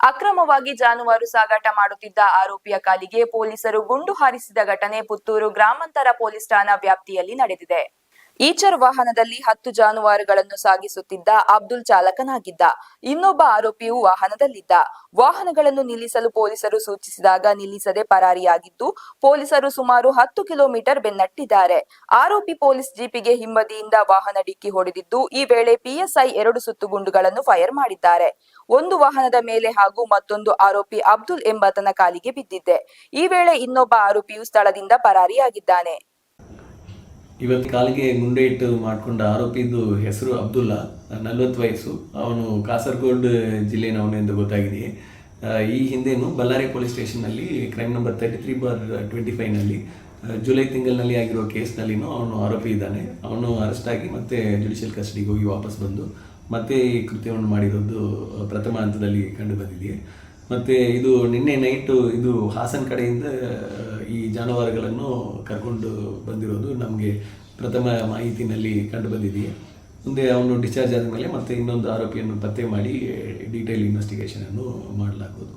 ಅಕ್ರಮವಾಗಿ ಜಾನುವಾರು ಸಾಗಾಟ ಮಾಡುತ್ತಿದ್ದ ಆರೋಪಿಯ ಕಾಲಿಗೆ ಪೊಲೀಸರು ಗುಂಡು ಹಾರಿಸಿದ ಘಟನೆ ಪುತ್ತೂರು ಗ್ರಾಮಾಂತರ ಪೊಲೀಸ್ ಠಾಣಾ ವ್ಯಾಪ್ತಿಯಲ್ಲಿ ನಡೆದಿದೆ. ಈಚರ್ ವಾಹನದಲ್ಲಿ ಹತ್ತು ಜಾನುವಾರುಗಳನ್ನು ಸಾಗಿಸುತ್ತಿದ್ದ ಅಬ್ದುಲ್ ಚಾಲಕನಾಗಿದ್ದ. ಇನ್ನೊಬ್ಬ ಆರೋಪಿಯು ವಾಹನದಲ್ಲಿದ್ದ. ವಾಹನಗಳನ್ನು ನಿಲ್ಲಿಸಲು ಪೊಲೀಸರು ಸೂಚಿಸಿದಾಗ ನಿಲ್ಲಿಸದೆ ಪರಾರಿಯಾಗಿದ್ದು, ಪೊಲೀಸರು ಸುಮಾರು ಹತ್ತು ಕಿಲೋಮೀಟರ್ ಬೆನ್ನಟ್ಟಿದ್ದಾರೆ. ಆರೋಪಿ ಪೊಲೀಸ್ ಜೀಪಿಗೆ ಹಿಂಬದಿಯಿಂದ ವಾಹನ ಡಿಕ್ಕಿ ಹೊಡೆದಿದ್ದು, ಈ ವೇಳೆ ಪಿಎಸ್ಐ ಎರಡು ಸುತ್ತು ಗುಂಡುಗಳನ್ನು ಫೈರ್ ಮಾಡಿದ್ದಾರೆ. ಒಂದು ವಾಹನದ ಮೇಲೆ ಹಾಗೂ ಮತ್ತೊಂದು ಆರೋಪಿ ಅಬ್ದುಲ್ ಎಂಬಾತನ ಕಾಲಿಗೆ ಬಿದ್ದಿದ್ದೆ ಈ ವೇಳೆ ಇನ್ನೊಬ್ಬ ಆರೋಪಿಯು ಸ್ಥಳದಿಂದ ಪರಾರಿಯಾಗಿದ್ದಾನೆ. ಇವತ್ತು ಕಾಲಿಗೆ ಗುಂಡೆ ಇಟ್ಟು ಮಾಡಿಕೊಂಡ ಆರೋಪಿದ್ದು ಹೆಸರು ಅಬ್ದುಲ್ಲಾ, ನಲ್ವತ್ತು ವಯಸ್ಸು. ಅವನು ಕಾಸರಗೋಡ್ ಜಿಲ್ಲೆನವನು ಎಂದು ಗೊತ್ತಾಗಿದೆ. ಈ ಹಿಂದೆನೂ Ballari police ಸ್ಟೇಷನ್ನಲ್ಲಿ crime number thirty three bar twenty ಫೈವ್ನಲ್ಲಿ July ತಿಂಗಳಿನಲ್ಲಿ ಆಗಿರೋ ಕೇಸ್ನಲ್ಲಿನೂ ಅವನು ಆರೋಪಿ ಇದ್ದಾನೆ. ಅವನು ಅರೆಸ್ಟ್ ಆಗಿ ಮತ್ತೆ ಜುಡಿಷಿಯಲ್ ಕಸ್ಟಡಿಗೆ ಹೋಗಿ ವಾಪಸ್ ಬಂದು ಮತ್ತೆ ಈ ಕೃತ್ಯವನ್ನು ಮಾಡಿರೋದು ಪ್ರಥಮ ಹಂತದಲ್ಲಿ ಕಂಡು ಬಂದಿದೆ. ಮತ್ತು ಇದು ನಿನ್ನೆ ನೈಟು ಇದು ಹಾಸನ್ ಕಡೆಯಿಂದ ಈ ಜಾನುವಾರುಗಳನ್ನು ಕರ್ಕೊಂಡು ಬಂದಿರೋದು ನಮಗೆ ಪ್ರಥಮ ಮಾಹಿತಿನಲ್ಲಿ ಕಂಡು ಬಂದಿದೆಯೇ. ಮುಂದೆ ಅವನು ಡಿಸ್ಚಾರ್ಜ್ ಆದ ಮೇಲೆ ಮತ್ತೆ ಇನ್ನೊಂದು ಆರೋಪಿಯನ್ನು ಪತ್ತೆ ಮಾಡಿ ಡೀಟೇಲ್ ಇನ್ವೆಸ್ಟಿಗೇಷನನ್ನು ಮಾಡಲಾಗುವುದು.